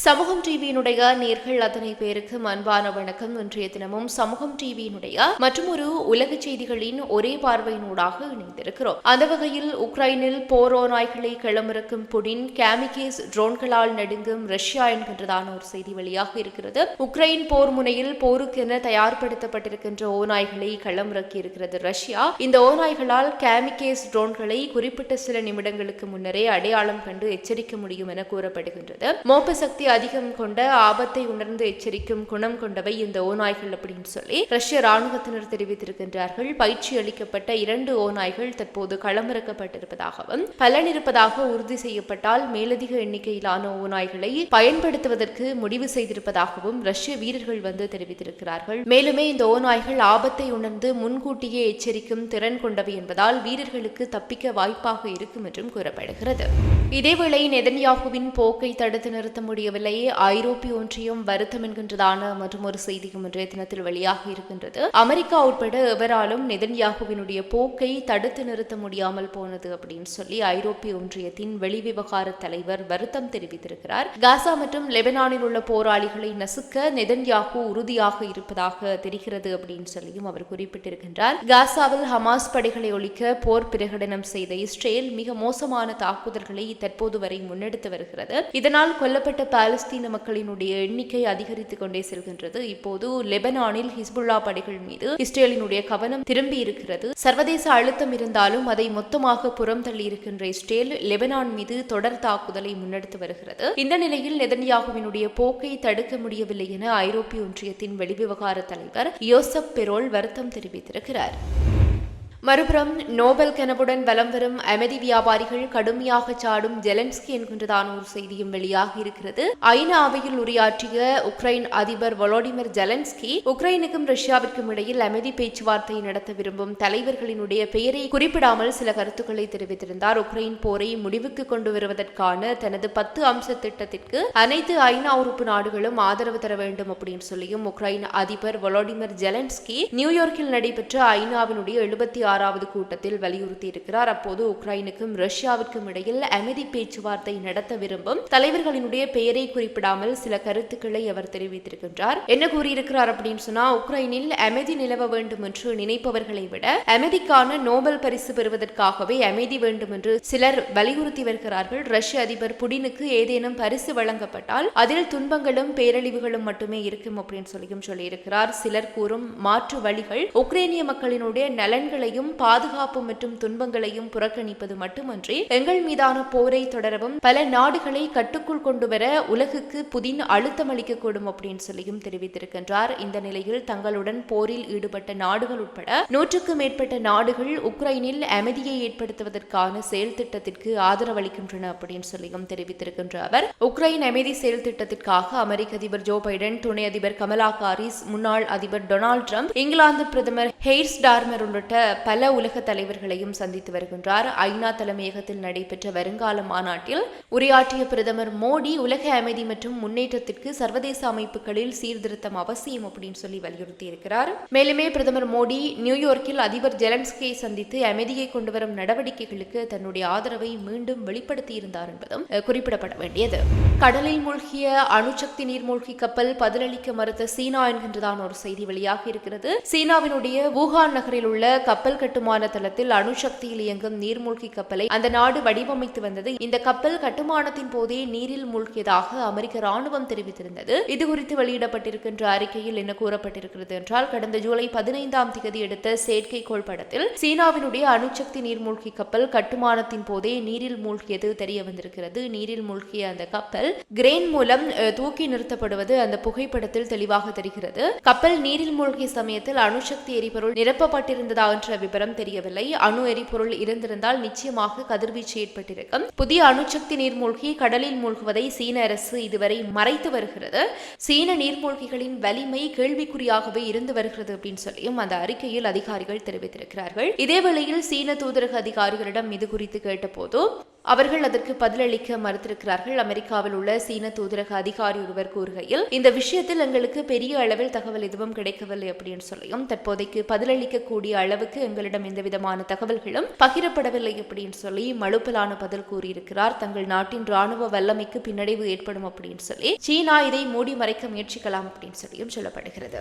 சமூகம் டிவியினுடைய நேர்கள் அத்தனை பேருக்கு அன்பான வணக்கம். இன்றைய தினமும் சமூகம் டிவியினுடைய மற்றும் ஒரு உலக செய்திகளின் ஒரே பார்வையினூடாக இணைந்திருக்கிறோம். அந்த வகையில் உக்ரைனில் போரோ நாய்களை களமிறக்கும் புடின் கேமிகேஸ் ட்ரோன்களால் நடுங்கும் ரஷ்யா என்கின்றதான ஒரு செய்தி வெளியாக இருக்கிறது. உக்ரைன் போர் முனையில் போருக்கென தயார்படுத்தப்பட்டிருக்கின்ற ஓநாய்களை களமிறக்கி இருக்கிறது ரஷ்யா. இந்த ஓநாய்களால் கேமிகேஸ் ட்ரோன்களை குறிப்பிட்ட சில நிமிடங்களுக்கு முன்னரே அடையாளம் கண்டு எச்சரிக்க முடியும் என கூறப்படுகின்றது. மோப்ப சக்தி சக்தி அதிகம் கொண்ட ஆபத்தை உணர்ந்து எச்சரிக்கும் குணம் கொண்டவை இந்த ஓநாய்கள் அப்படின்னு சொல்லி ரஷ்ய ராணுவத்தினர் தெரிவித்திருக்கின்றார்கள். பயிற்சி அளிக்கப்பட்ட இரண்டு ஓநாய்கள் தற்போது களமிறக்கப்பட்டிருப்பதாகவும் பலன் இருப்பதாக உறுதி செய்யப்பட்டால் மேலதிக எண்ணிக்கையிலான ஓநாய்களை பயன்படுத்துவதற்கு முடிவு செய்திருப்பதாகவும் ரஷ்ய வீரர்கள் வந்து தெரிவித்திருக்கிறார்கள். மேலுமே இந்த ஓநாய்கள் ஆபத்தை உணர்ந்து முன்கூட்டியே எச்சரிக்கும் திறன் கொண்டவை என்பதால் வீரர்களுக்கு தப்பிக்க வாய்ப்பாக இருக்கும் என்றும் கூறப்படுகிறது. இதேவேளை நெதன்யாகுவின் போக்கை தடுத்து நிறுத்த முடியும் முடியவில்லை. ஐரோப்பிய ஒன்றியம் வருத்தம் என்கின்றதான மற்றும் ஒரு செய்தியும் இன்றைய தினத்தில் வெளியாக இருக்கின்றது. அமெரிக்கா உட்பட எவராலும் நெதன்யாகுவினுடைய போக்கை தடுத்து நிறுத்த முடியாமல் போனது அப்படின்னு சொல்லி ஐரோப்பிய ஒன்றியத்தின் வெளிவிவகார தலைவர் வருத்தம் தெரிவித்திருக்கிறார். காசா மற்றும் லெபனானில் உள்ள போராளிகளை நசுக்க நெதன்யாகு உறுதியாக இருப்பதாக தெரிகிறது அப்படின்னு சொல்லியும் அவர் குறிப்பிட்டிருக்கின்றார். காசாவில் ஹமாஸ் படைகளை ஒழிக்க போர் பிரகடனம் செய்த இஸ்ரேல் மிக மோசமான தாக்குதல்களை தற்போது வரை முன்னெடுத்து வருகிறது. இதனால் கொல்லப்பட்ட பாலஸ்தீன மக்களினுடைய எண்ணிக்கை அதிகரித்துக் கொண்டே செல்கின்றது. இப்போது லெபனானில் ஹிஸ்புல்லா படைகள் மீது இஸ்ரேலினுடைய கவனம் திரும்பி இருக்கிறது. சர்வதேச அழுத்தம் இருந்தாலும் அதை மொத்தமாக புறம் தள்ளி இருக்கின்ற இஸ்ரேல் லெபனான் மீது தொடர் தாக்குதலை முன்னெடுத்து வருகிறது. இந்த நிலையில் நெதன்யாகுவினுடைய போக்கை தடுக்க முடியவில்லை என ஐரோப்பிய ஒன்றியத்தின் வெளிவிவகார தலைவர் யோசப் பெரோல் வருத்தம் தெரிவித்திருக்கிறார். மறுபுறம் நோபல் கனவுடன் வலம் வரும் அமைதி வியாபாரிகள் கடுமையாக சாடும் ஜெலன்ஸ்கி என்கின்றதான ஒரு செய்தியும் வெளியாக இருக்கிறது. ஐநா அவையில் உரையாற்றிய உக்ரைன் அதிபர் வொலோடிமிர் ஜெலன்ஸ்கி உக்ரைனுக்கும் ரஷ்யாவிற்கும் இடையில் அமைதி பேச்சுவார்த்தை நடத்த விரும்பும் தலைவர்களினுடைய பெயரை குறிப்பிடாமல் சில கருத்துக்களை தெரிவித்திருந்தார். உக்ரைன் போரை முடிவுக்கு கொண்டு வருவதற்கான தனது பத்து அம்ச திட்டத்திற்கு அனைத்து ஐநா உறுப்பு நாடுகளும் ஆதரவு தர வேண்டும் அப்படின்னு சொல்லியும் உக்ரைன் அதிபர் வொலோடிமிர் ஜெலன்ஸ்கி நியூயார்க்கில் நடைபெற்ற ஐநாவினுடைய எழுபத்தி ஆறாவது கூட்டத்தில் வலியுறுத்தி இருக்கிறார் அப்போது உக்ரைனுக்கும் ரஷ்யாவிற்கும் இடையில் அமைதி பேச்சுவார்த்தை நடத்த விரும்பும் தலைவர்களினுடைய பெயரை குறிப்பிடாமல் சில கருத்துக்களை அவர் தெரிவித்திருக்கின்றார். என்ன கூறியிருக்கிறார் அப்படின்னு சொன்னா உக்ரைனில் அமைதி நிலவ வேண்டும் என்று நினைப்பவர்களை விட அமைதிக்கான நோபல் பரிசு பெறுவதற்காகவே அமைதி வேண்டும் என்று சிலர் வலியுறுத்தி வருகிறார்கள். ரஷ்ய அதிபர் புடினுக்கு ஏதேனும் பரிசு வழங்கப்பட்டால் அதில் துன்பங்களும் பேரழிவுகளும் மட்டுமே இருக்கும் அப்படின்னு சொல்லியும் சொல்லியிருக்கிறார். சிலர் கூறும் மாற்று வழிகள் உக்ரைனிய மக்களினுடைய நலன்களையும் பாதுகாப்பு மற்றும் துன்பங்களையும் புறக்கணிப்பது மட்டுமன்றி எங்கள் மீதான போரை தொடரவும் பல நாடுகளை கட்டுக்குள் கொண்டு வர உலகுக்கு புதின் அழுத்தம் அளிக்கக்கூடும் அப்படின்னு சொல்லியும் தெரிவித்திருக்கின்றார். இந்த நிலையில் தங்களுடன் போரில் ஈடுபட்ட நாடுகள் உட்பட நூற்றுக்கும் மேற்பட்ட நாடுகள் உக்ரைனில் அமைதியை ஏற்படுத்துவதற்கான செயல் திட்டத்திற்கு ஆதரவளிக்கின்றன அப்படின்னு சொல்லியும் தெரிவித்திருக்கின்ற அவர். உக்ரைன் அமைதி செயல் திட்டத்திற்காக அமெரிக்க அதிபர் ஜோ பைடன் துணை அதிபர் கமலா காரிஸ் முன்னாள் அதிபர் டொனால்டு ட்ரம்ப் இங்கிலாந்து பிரதமர் ஹெய்ஸ் டார்மர் உள்ளிட்ட பல உலக தலைவர்களையும் சந்தித்து வருகின்றார். ஐநா தலைமையகத்தில் நடைபெற்ற வருங்கால மாநாட்டில் உரையாற்றிய பிரதமர் மோடி உலக அமைதி மற்றும் முன்னேற்றத்திற்கு சர்வதேச அமைப்புகளில் சீர்திருத்தம் அவசியம் அப்படின்னு சொல்லி வலியுறுத்தி இருக்கிறார். மேலுமே பிரதமர் மோடி நியூயார்க்கில் அதிபர் ஜெலன்ஸ்கியை சந்தித்து அமைதியை கொண்டு வரும் நடவடிக்கைகளுக்கு தன்னுடைய ஆதரவை மீண்டும் வெளிப்படுத்தியிருந்தார் என்பதும் குறிப்பிடப்பட வேண்டியது. கடலில் மூழ்கிய அணுசக்தி நீர்மூழ்கி கப்பல் பதிலளிக்க மறுத்த சீனா என்கின்றதான் ஒரு செய்தி வெளியாக இருக்கிறது. சீனாவினுடைய வூகான் நகரில் உள்ள கப்பல் கட்டுமான தளத்தில் அணுசக்தியில் இயங்கும் நீர்மூழ்கி கப்பலை அந்த நாடு வடிவமைத்து வந்தது. இந்த கப்பல் கட்டுமானத்தின் போதே நீரில் மூழ்கியதாக அமெரிக்க ராணுவம் தெரிவித்திருந்தது. இதுகுறித்து வெளியிடப்பட்டிருக்கின்ற அறிக்கையில் என்ன கூறப்பட்டிருக்கிறது என்றால் கடந்த ஜூலை பதினைந்தாம் தேதி எடுத்த செயற்கைக்கோள் படத்தில் சீனாவினுடைய அணுசக்தி நீர்மூழ்கி கப்பல் கட்டுமானத்தின் போதே நீரில் மூழ்கியது தெரிய வந்திருக்கிறது. நீரில் மூழ்கிய அந்த கப்பல் கிரெயின் மூலம் அஹ், தூக்கி நிறுத்தப்படுவது அந்த புகைப்படத்தில் தெளிவாக தெரிகிறது. கப்பல் நீரில் மூழ்கிய சமயத்தில் அணுசக்தி எரிபொருள் நிரப்பப்பட்டிருந்ததா என்ற விபரம் தெரியவில்லை. அணு எரிபொருள் இருந்திருந்தால் நிச்சயமாக கதிர்வீச்சு ஏற்பட்டிருக்கும். புதிய அணுசக்தி நீர்மூழ்கி கடலில் மூழ்குவதை சீன அரசு இதுவரை மறைத்து வருகிறது. சீன நீர்மூழ்கிகளின் வலிமை கேள்விக்குறியாகவே இருந்து வருகிறது அப்படின்னு சொல்லியும் அந்த அறிக்கையில் அதிகாரிகள் தெரிவித்திருக்கிறார்கள். இதேவேளையில் சீன தூதரக அதிகாரிகளிடம் இது குறித்து கேட்டபோது அவர்கள் அதற்கு பதிலளிக்க மறுத்திருக்கிறார்கள். அமெரிக்காவில் உள்ள சீன தூதரக அதிகாரி ஒருவர் கூறுகையில் இந்த விஷயத்தில் எங்களுக்கு பெரிய அளவில் தகவல் எதுவும் கிடைக்கவில்லை அப்படின்னு சொல்லியும் தற்போதைக்கு பதிலளிக்கக்கூடிய அளவுக்கு எங்களிடம் எந்த விதமான தகவல்களும் பகிரப்படவில்லை அப்படின்னு சொல்லி மழுப்பலான பதில் கூறியிருக்கிறார். தங்கள் நாட்டின் ராணுவ வல்லமைக்கு பின்னடைவு ஏற்படும் அப்படின்னு சொல்லி சீனா இதை மூடி மறைக்க முயற்சிக்கலாம் அப்படின்னு சொல்லியும் சொல்லப்படுகிறது.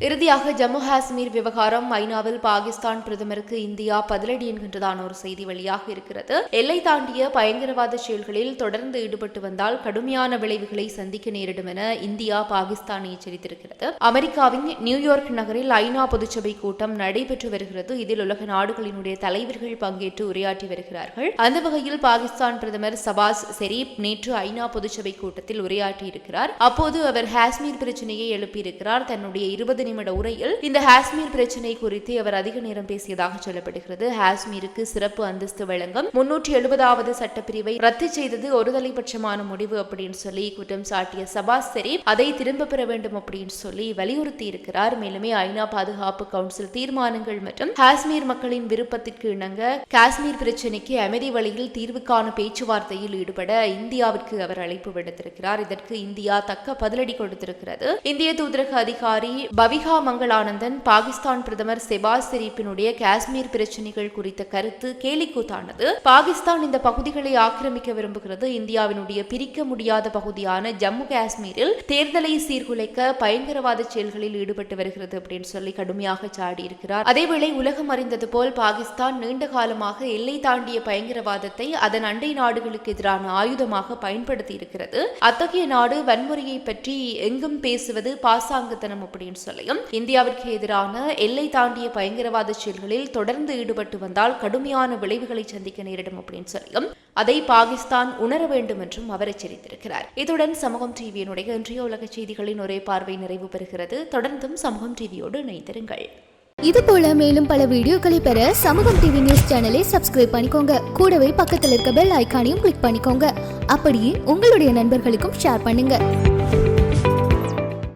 இறுதியாக ஜம்மு காஷ்மீர் விவகாரம் ஐநாவில் பாகிஸ்தான் பிரதமருக்கு இந்தியா பதிலடி என்கின்றதான ஒரு செய்தி வெளியாக இருக்கிறது. எல்லை தாண்டிய பயங்கரவாத செயல்களில் தொடர்ந்து ஈடுபட்டு வந்தால் கடுமையான விளைவுகளை சந்திக்க நேரிடும் என இந்தியா பாகிஸ்தானை எச்சரித்திருக்கிறது. அமெரிக்காவின் நியூயார்க் நகரில் ஐநா பொதுச்சபை கூட்டம் நடைபெற்று வருகிறது. இதில் உலக நாடுகளினுடைய தலைவர்கள் பங்கேற்று உரையாற்றி வருகிறார்கள். அந்த வகையில் பாகிஸ்தான் பிரதமர் சபாஸ் செரீப் நேற்று ஐநா பொதுச்சபை கூட்டத்தில் உரையாற்றியிருக்கிறார். அப்போது அவர் காஷ்மீர் பிரச்சனையை எழுப்பியிருக்கிறார். தன்னுடைய இருபது நிமிட உரையில் இந்த ஹாஸ்மீர் பிரச்சினை குறித்து அவர் அதிக நேரம் பேசியதாக சொல்லப்படுகிறது. ஹாஸ்மீருக்கு சிறப்பு அந்தஸ்து வழங்கும் முன்னூற்றி எழுபதாவது சட்டப்பிரிவை ரத்து செய்தது ஒருதலைபட்சமான முடிவு அப்படின்னு சொல்லி குற்றம் சாட்டிய சபாஸ் செரீப் அதை திரும்ப பெற வேண்டும் அப்படின்னு சொல்லி வலியுறுத்தி இருக்கிறார். மேலுமே ஐநா பாதுகாப்பு கவுன்சில் தீர்மானங்கள் மற்றும் காஷ்மீர் மக்களின் விருப்பத்திற்கு இணங்க காஷ்மீர் பிரச்சினைக்கு அமைதி வழியில் தீர்வுக்கான பேச்சுவார்த்தையில் ஈடுபட இந்தியாவிற்கு அவர் அழைப்பு விடுத்திருக்கிறார். இதற்கு இந்தியா தக்க பதிலடி கொடுத்திருக்கிறது. இந்திய தூதரக அதிகாரி பவி பவிகா மங்களானந்தன் பாகிஸ்தான் பிரதமர் செபாஸ் ஷெரீப்பினுடைய காஷ்மீர் பிரச்சனைகள் குறித்த கருத்து கேலிக்கூத்தானது. பாகிஸ்தான் இந்த பகுதிகளை ஆக்கிரமிக்க விரும்புகிறது. இந்தியாவினுடைய பிரிக்க முடியாத பகுதியான ஜம்மு காஷ்மீரில் தேர்தலை சீர்குலைக்க பயங்கரவாத செயல்களில் ஈடுபட்டு வருகிறது அப்படின்னு சொல்லி கடுமையாக சாடியிருக்கிறார். அதேவேளை உலகம் அறிந்தது போல் பாகிஸ்தான் நீண்ட காலமாக எல்லை தாண்டிய பயங்கரவாதத்தை அதன் அண்டை நாடுகளுக்கு எதிரான ஆயுதமாக பயன்படுத்தி இருக்கிறது அத்தகைய நாடு வன்முறையை பற்றி எங்கும் பேசுவது பாசாங்குத்தனம் அப்படின்னு சொல்லி. சொல்லியும் இந்தியாவிற்கு எதிரான எல்லை தாண்டிய பயங்கரவாத செயல்களில் தொடர்ந்து ஈடுபட்டு வந்தால் கடுமையான விளைவுகளை சந்திக்க நேரிடும் அப்படின்னு சொல்லியும் அதை பாகிஸ்தான் உணர வேண்டும் என்றும் அவர் எச்சரித்திருக்கிறார். இத்துடன் சமூகம் டிவியினுடைய இன்றைய உலக செய்திகளின் ஒரே பார்வை நிறைவு பெறுகிறது. தொடர்ந்தும் சமூகம் டிவியோடு இணைந்திருங்கள். இது போல மேலும் பல வீடியோக்களை பெற சமூகம் டிவி நியூஸ் சேனலை சப்ஸ்கிரைப் பண்ணிக்கோங்க. கூடவே பக்கத்தில் இருக்க பெல் ஐகானையும் கிளிக் பண்ணிக்கோங்க. அப்படியே உங்களுடைய நண்பர்களுக்கும் ஷேர் பண்ணுங்க.